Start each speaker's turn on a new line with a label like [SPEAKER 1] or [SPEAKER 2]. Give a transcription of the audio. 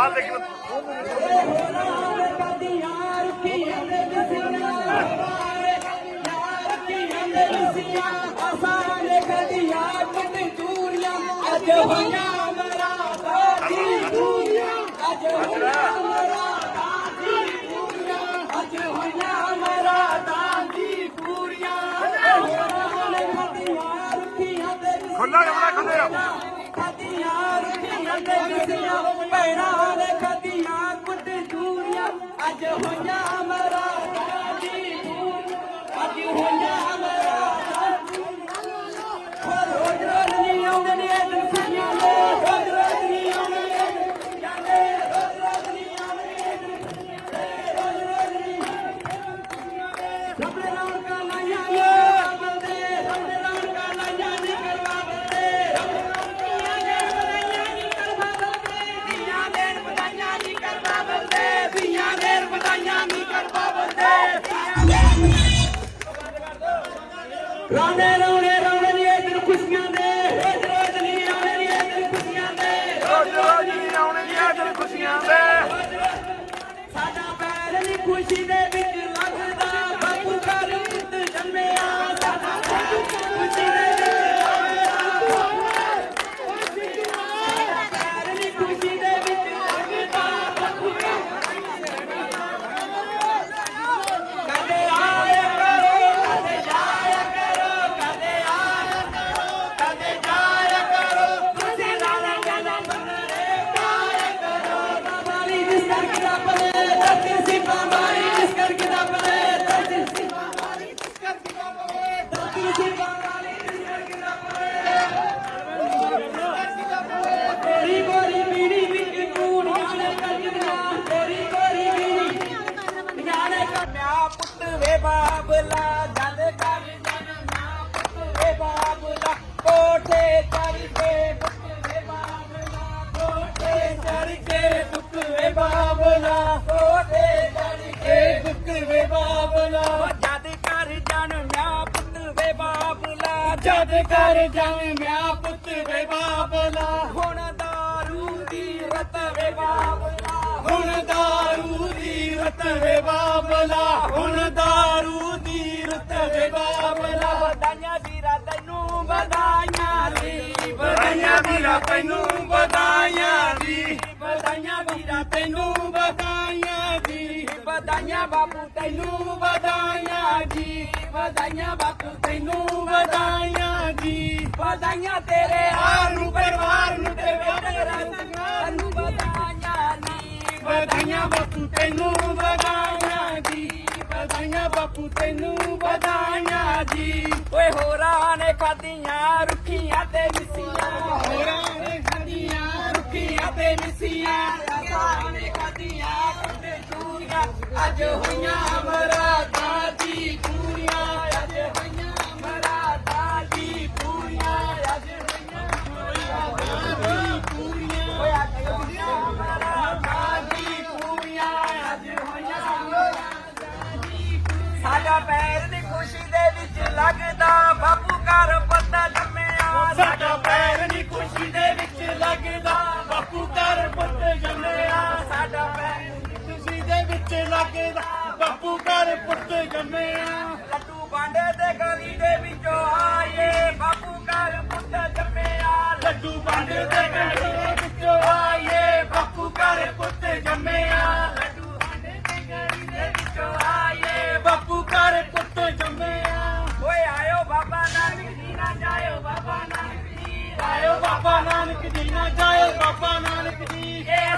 [SPEAKER 1] ਆ
[SPEAKER 2] ਤੇ
[SPEAKER 1] ਖੁੱਲਾ ਕਮਰਾ
[SPEAKER 2] ਤੇ ਕਿਸੀਆਂ ਭੈਣਾਂ ਅੱਜ ਹੋਈਆਂ ਮਰਾਦਾ Run it on. ਜਦ ਕਰ ਜਨਮਿਆ ਪੁੱਤ ਵੇ ਬਾਬਲਾ ਜਦ ਕਰ ਜਨਮਿਆ ਪੁੱਤ ਵੇ ਬਾਬਲਾ ਹੁਣ ਦਾਰੂ ਦੀ ਰਤ ਵੇ ਬਾਬਲਾ ਹੁਣ ਦਾਰੂ ਦੀ ਰਤ ਵੇ ਬਾਬਲਾ, ਹੁਣ ਦਾਰੂ ਤੈਨੂੰ ਵਧਾਈਆਂ ਜੀ।
[SPEAKER 1] ਵਧਾਈਆਂ ਵੀਰਾ, ਤੈਨੂੰ ਵਧਾਈਆਂ
[SPEAKER 2] ਜੀ। ਵਧਾਈਆਂ ਬਾਪੂ, ਤੈਨੂੰ ਵਧਾਈਆਂ ਜੀ। ਵਧਾਈਆਂ ਬਾਪੂ, ਤੈਨੂੰ ਵਧਾਈਆਂ ਜੀ। ਵਧਾਈਆਂ ਤੇਰੇ ਹਾਰ ਨੂੰ, ਪਰਿਵਾਰ ਨੂੰ ਤੇ ਤੇਰਾ ਤੈਨੂੰ ਵਧਾਈਆਂ ਜੀ। ਵਧਾਈਆਂ ਬਾਪੂ, ਤੈਨੂੰ ਵਧਾਈਆਂ ਜੀ। ਵਧਾਈਆਂ ਬਾਪੂ, ਤੈਨੂੰ ਵਧਾਈਆਂ ਜੀ। ਓਏ ਹੋਰਾਂ ਨੇ ਖਾਦੀਆਂ ਰੁੱਖੀਆਂ ਤੇ ਮਿੱਸੀਆਂ। ਹੋਰਾਂ ਨੇ ਖਾਦੀਆਂ ਰੁੱਖੀਆਂ ਤੇ ਮਿੱਸੀਆਂ। ਹੋਰਾਂ ਨੇ ਖਾਦੀਆਂ ਕੰਡੇ ਚੂਰੀਆਂ ਅੱਜ ਹੋਈਆਂ ਮਰਾਦਾਂ ਲੱਗਦਾ ਬਾਪੂ ਘਰ ਪੱਤਾ ਜੰਮਿਆ। ਸਾਡਾ ਪੈਰ ਦੀ ਖੁਸ਼ੀ ਦੇ ਵਿੱਚ ਲੱਗਦਾ ਬਾਪੂ ਘਰ ਪੁੱਤ ਜੰਮਿਆ। ਸਾਡਾ ਪੈਰ ਖੁਸ਼ੀ ਦੇ ਵਿੱਚ ਲੱਗਦਾ ਬਾਪੂ ਘਰ ਪੁੱਤ ਜੰਮਿਆ। ਲੱਡੂ ਬਾਂਡੇ ਦੇ ਗਲੀ ਦੇ ਵਿੱਚੋਂ ਆਏ ਬਾਪੂ ਘਰ ਪੁੱਤ ਜੰਮਿਆ। ਲੱਡੂ ਬਾਂਡੇ ਦੇ ਗਲੀ ਬਾਬਾ ਨਾਨਕ ਜੀ ਨਾ ਜਾਇਓ ਬਾਬਾ ਨਾਨਕ ਜੀ। ਆਇਓ ਬਾਬਾ ਨਾਨਕ ਜੀ ਨਾ ਜਾਇਓ ਬਾਬਾ ਨਾਨਕ ਜੀ। ਇਹ